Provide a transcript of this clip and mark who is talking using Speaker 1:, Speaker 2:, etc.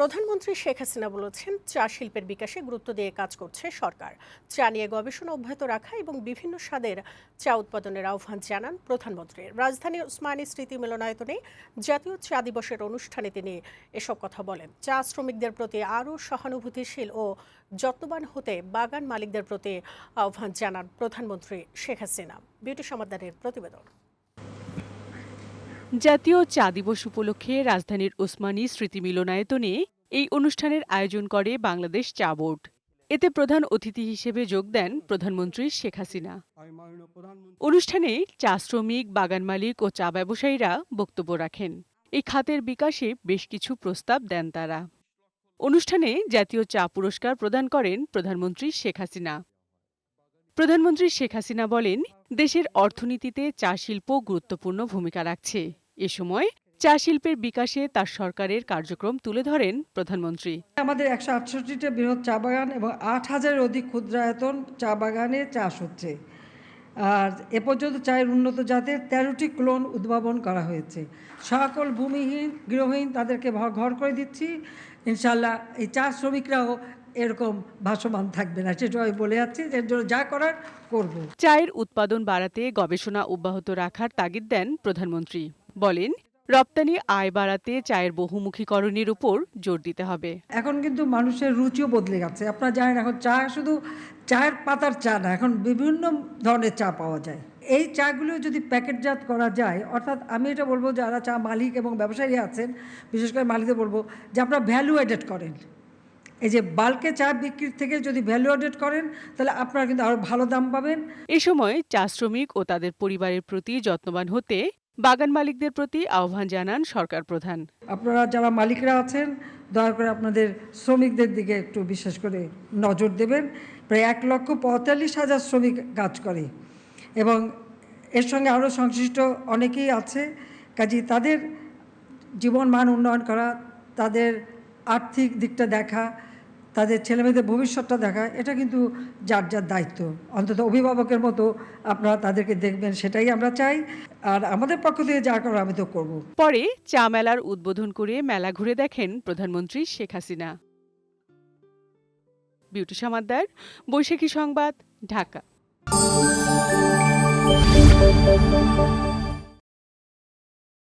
Speaker 1: প্রধানমন্ত্রী শেখ হাসিনা বলেছেন, চা শিল্পের বিকাশে গুরুত্ব দিয়ে কাজ করছে সরকার। চা নিয়ে গবেষণা অব্যাহত রাখা এবং বিভিন্ন স্বাদের চা উৎপাদনের আহ্বান জানান প্রধানমন্ত্রী। রাজধানী উসমানী স্মৃতি মিলনায়তনে জাতীয় চা দিবসের অনুষ্ঠানে তিনি এসব কথা বলেন। চা শ্রমিকদের প্রতি আরও সহানুভূতিশীল ও যত্নবান হতে বাগান মালিকদের প্রতি আহ্বান জানান প্রধানমন্ত্রী শেখ হাসিনা। বিউটি সমাদারের প্রতিবেদন।
Speaker 2: জাতীয় চা দিবস উপলক্ষে রাজধানীর ওসমানী স্মৃতি মিলনায়তনে এই অনুষ্ঠানের আয়োজন করে বাংলাদেশ চা বোর্ড। এতে প্রধান অতিথি হিসেবে যোগ দেন প্রধানমন্ত্রী শেখ হাসিনা। অনুষ্ঠানে চা শ্রমিক, বাগান মালিক ও চা ব্যবসায়ীরা বক্তব্য রাখেন। এই খাতের বিকাশে বেশ কিছু প্রস্তাব দেন তারা। অনুষ্ঠানে জাতীয় চা পুরস্কার প্রদান করেন প্রধানমন্ত্রী শেখ হাসিনা। প্রধানমন্ত্রী শেখ হাসিনা বলেন, দেশের অর্থনীতিতে চা শিল্প গুরুত্বপূর্ণ ভূমিকা রাখছে। এ সময় চা শিল্পের বিকাশে তার সরকারের কার্যক্রম তুলে ধরেন প্রধানমন্ত্রী।
Speaker 3: আমাদের একশো আটষট্টিটা বৃহৎ চা বাগান এবং আট হাজারের অধিক ক্ষুদ্রায়তন চা বাগানে চাষ হচ্ছে। আর এ পর্যন্ত চায়ের উন্নত জাতের তেরোটি ক্লোন উদ্ভাবন করা হয়েছে। সকল ভূমিহীন গৃহহীন তাদেরকে ঘর- করে দিচ্ছি। ইনশাল্লাহ এই চা শ্রমিকরাও এরকম ভাসমান থাকবে না সেটা আমি বলে যাচ্ছি এর জন্য যা করার করব।
Speaker 2: চায়ের উৎপাদন বাড়াতে গবেষণা অব্যাহত রাখার তাগিদ দেন প্রধানমন্ত্রী। বলেন রপ্তানি আয় বাড়াতে চায়ের বহুমুখীকরণের উপর জোর দিতে হবে।
Speaker 3: এখন কিন্তু মানুষের রুচিও বদলে গেছে। আপনারা জানেন এখন চা শুধু চায়ের পাতার চা না এখন বিভিন্ন ধরনের চা পাওয়া যায়। এই চাগুলো যদি প্যাকেটজাত করা যায় অর্থাৎ আমি এটা বলব যারা চা মালিক এবং ব্যবসায়ী আছেন বিশেষ করে মালিকদের বলব যে আপনারা ভ্যালু এডেড করেন। এই যে বাল্কে চা বিক্রির থেকে যদি ভ্যালু এডেড করেন তাহলে আপনারা কিন্তু আরও ভালো দাম পাবেন।
Speaker 2: এ সময় চা শ্রমিক ও তাদের পরিবারের প্রতি যত্নবান হতে বাগান মালিকদের প্রতি আহ্বান জানান সরকার প্রধান।
Speaker 3: আপনারা যারা মালিকরা আছেন, দয়া করে আপনাদের শ্রমিকদের দিকে একটু বিশেষ করে নজর দেবেন। প্রায় এক লক্ষ পঁয়তাল্লিশ হাজার শ্রমিক কাজ করে এবং এর সঙ্গে আরও সংশ্লিষ্ট অনেকেই আছে। কাজে তাদের জীবন মান উন্নয়ন করা, তাদের আর্থিক দিকটা দেখা তাদের ছেলেমেয়েদের ভবিষ্যৎটা দেখা, এটা কিন্তু যার যার দায়িত্ব। অন্তত অভিভাবকের মতো আপনারা তাদেরকে দেখবেন, সেটাই আমরা চাই। আর আমাদের পক্ষ থেকে যা করার আমি তো করব।
Speaker 2: পরে চা মেলার উদ্বোধন করে মেলা ঘুরে দেখেন প্রধানমন্ত্রী শেখ হাসিনা। বিউটি সমাদ্দার বৈশাখী সংবাদ, ঢাকা।